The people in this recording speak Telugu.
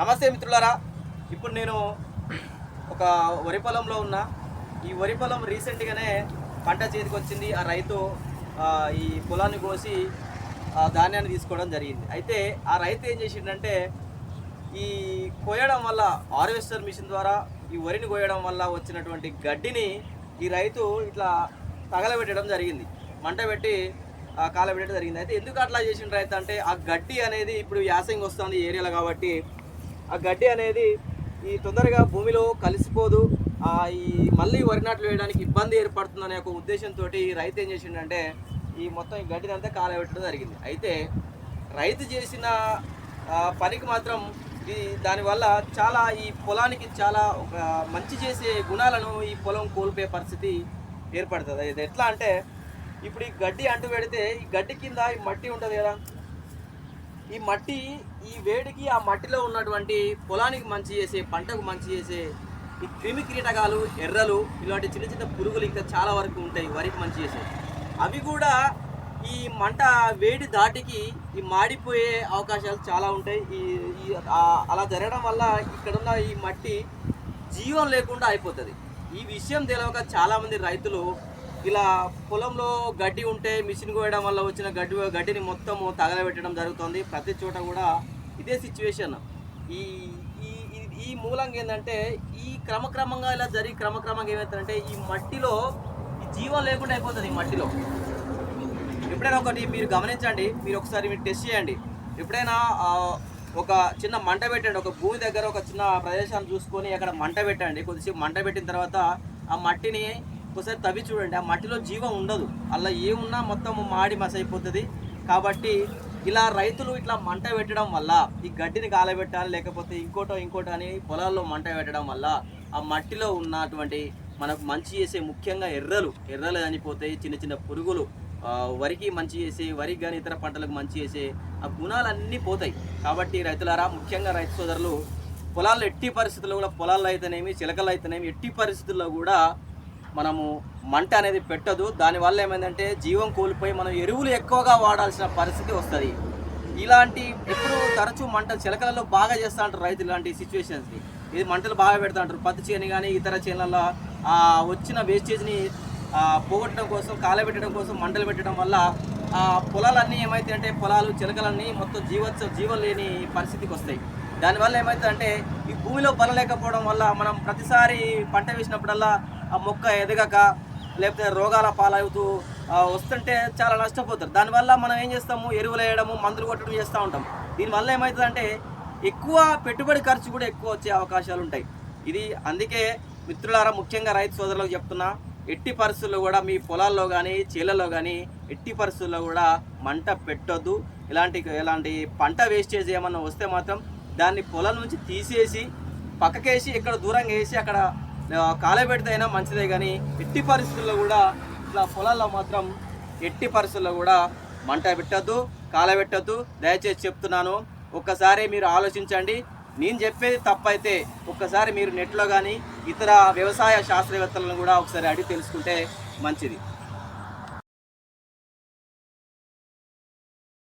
నమస్తే మిత్రులారా. ఇప్పుడు నేను ఒక వరి పొలంలో ఉన్నా. ఈ వరి పొలం రీసెంట్గానే పంట చేతికి వచ్చింది ఆ రైతు ఈ పొలాన్ని కోసి ఆ ధాన్యాన్ని తీసుకోవడం జరిగింది. అయితే ఆ రైతు ఏం చేసిండంటే ఈ కోయడం వల్ల హార్వెస్టర్ మిషన్ ద్వారా ఈ వరిని కోయడం వల్ల వచ్చినటువంటి గడ్డిని ఈ రైతు ఇట్లా తగలబెట్టడం జరిగింది. మంట పెట్టి కాలబెట్టడం జరిగింది. అయితే ఎందుకు అట్లా చేసిన రైతు అంటే ఆ గడ్డి అనేది ఇప్పుడు యాసంగి వస్తుంది ఏరియాలో కాబట్టి ఆ గడ్డి అనేది ఈ తొందరగా భూమిలో కలిసిపోదు. ఆ, ఈ మళ్ళీ వరి నాట్లు వేయడానికి ఇబ్బంది ఏర్పడుతుందనే ఒక ఉద్దేశంతో రైతు ఏం చేసిండంటే ఈ మొత్తం ఈ గడ్డిని అంతా కాలబెట్టడం జరిగింది. అయితే రైతు చేసిన పనికి మాత్రం ఈ దానివల్ల చాలా ఈ పొలానికి చాలా ఒక మంచి చేసే గుణాలను ఈ పొలం కోల్పోయే పరిస్థితి ఏర్పడుతుంది. ఇది ఎట్లా అంటే ఇప్పుడు ఈ గడ్డి అంటు పెడితే ఈ గడ్డి కింద ఈ మట్టి ఉంటుంది కదా ఈ మట్టి ఈ వేడికి ఆ మట్టిలో ఉన్నటువంటి పొలానికి మంచి చేసే పంటకు మంచి చేసే ఈ క్రిమి కీటకాలు ఎర్రలు ఇలాంటి చిన్న చిన్న పురుగులు ఇంకా చాలా వరకు ఉంటాయి వరికి మంచి చేసే. అవి కూడా ఈ మంట వేడి దాటికి ఈ మాడిపోయే అవకాశాలు చాలా ఉంటాయి. ఈ ఈ అలా జరగడం వల్ల ఇక్కడున్న ఈ మట్టి జీవం లేకుండా అయిపోతుంది. ఈ విషయం తెలియక చాలామంది రైతులు ఇలా పొలంలో గడ్డి ఉంటే మిషన్ కోయడం వల్ల వచ్చిన గడ్డి గడ్డిని మొత్తం తగలబెట్టడం జరుగుతుంది. ప్రతి చోట కూడా ఇదే సిచ్యువేషన్ ఈ ఈ ఈ- మూలంగా ఏంటంటే ఈ క్రమక్రమంగా ఇలా జరిగి క్రమక్రమంగా ఏమవుతుందంటే ఈ మట్టిలో ఈ జీవం లేకుండా అయిపోతుంది ఈ మట్టిలో. ఎప్పుడైనా ఒకటి మీరు గమనించండి. మీరు ఒకసారి మీరు టెస్ట్ చేయండి. ఎప్పుడైనా ఒక చిన్న మంట పెట్టండి. ఒక భూమి దగ్గర ఒక చిన్న ప్రదేశాన్ని చూసుకొని అక్కడ మంట పెట్టండి. కొద్దిసేపు మంట పెట్టిన తర్వాత ఆ మట్టిని ఒకసారి తవ్వి చూడండి ఆ మట్టిలో జీవం ఉండదు. అలా ఏమున్నా మొత్తం మాడి మసైపోతుంది. కాబట్టి ఇలా రైతులు ఇట్లా మంట పెట్టడం వల్ల ఈ గడ్డిని కాలబెట్టాలి లేకపోతే ఇంకోటో ఇంకోటో అని పొలాల్లో మంట పెట్టడం వల్ల ఆ మట్టిలో ఉన్నటువంటి మనకు మంచి చేసే ముఖ్యంగా ఎర్రలు ఎర్రలు చనిపోతాయి చిన్న చిన్న పురుగులు వరికి మంచి చేసే వరికి కానీ ఇతర పంటలకు మంచి చేసే ఆ గుణాలన్నీ పోతాయి. కాబట్టి రైతులారా ముఖ్యంగా రైతు సోదరులు పొలాల్లో ఎట్టి పరిస్థితుల్లో కూడా పొలాల్లో అయితేనేమి చిలకలు అయితేనేమి ఎట్టి పరిస్థితుల్లో కూడా మనము మంట అనేది పెట్టదు. దానివల్ల ఏమైందంటే జీవం కోల్పోయి మనం ఎరువులు ఎక్కువగా వాడాల్సిన పరిస్థితి వస్తుంది. ఇలాంటి ఎప్పుడు తరచూ మంట చిలకలలో బాగా చేస్తూ ఉంటారు రైతులు ఇలాంటి సిచ్యువేషన్స్ని ఇది మంటలు బాగా పెడతా ఉంటారు పత్తి చేను కానీ ఇతర చేనులలో వచ్చిన వేస్టేజ్ని పోగొట్టడం కోసం కాలబెట్టడం కోసం మంటలు పెట్టడం వల్ల ఆ పొలాలన్నీ ఏమైతే అంటే పొలాలు చిలకలన్నీ మొత్తం జీవోత్సవ జీవం లేని పరిస్థితికి వస్తాయి. దానివల్ల ఏమవుతుందంటే ఈ భూమిలో బలం లేకపోవడం వల్ల మనం ప్రతిసారి పంట వేసినప్పుడల్లా ఆ మొక్క ఎదగక లేకపోతే రోగాల పాలవుతూ వస్తుంటే చాలా నష్టపోతారు. దానివల్ల మనం ఏం చేస్తాము? ఎరువులు వేయడము మందులు కొట్టడం చేస్తూ ఉంటాం. దీనివల్ల ఏమవుతుందంటే ఎక్కువ పెట్టుబడి ఖర్చు కూడా ఎక్కువ వచ్చే అవకాశాలు ఉంటాయి. ఇది అందుకే మిత్రులారా ముఖ్యంగా రైతు సోదరులకు చెప్తున్నా ఎట్టి పరిస్థితుల్లో కూడా మీ పొలాల్లో కానీ చేలలో కానీ ఎట్టి పరిస్థితుల్లో కూడా మంట పెట్టొద్దు. ఇలాంటి ఇలాంటి పంట వేస్టేజ్ ఏమన్నా వస్తే మాత్రం దాన్ని పొలం నుంచి తీసేసి పక్కకేసి ఇక్కడ దూరంగా వేసి అక్కడ కాలబెడితే అయినా మంచిదే కానీ ఎట్టి పరిస్థితుల్లో కూడా ఇట్లా పొలాల్లో మాత్రం ఎట్టి పరిస్థితుల్లో కూడా మంట పెట్టద్దు కాలబెట్టద్దు దయచేసి చెప్తున్నాను ఒక్కసారి మీరు ఆలోచించండి. నేను చెప్పేది తప్పైతే ఒక్కసారి మీరు నెట్లో కానీ ఇతర వ్యవసాయ శాస్త్రవేత్తలను కూడా ఒకసారి అడిగి తెలుసుకుంటే మంచిది.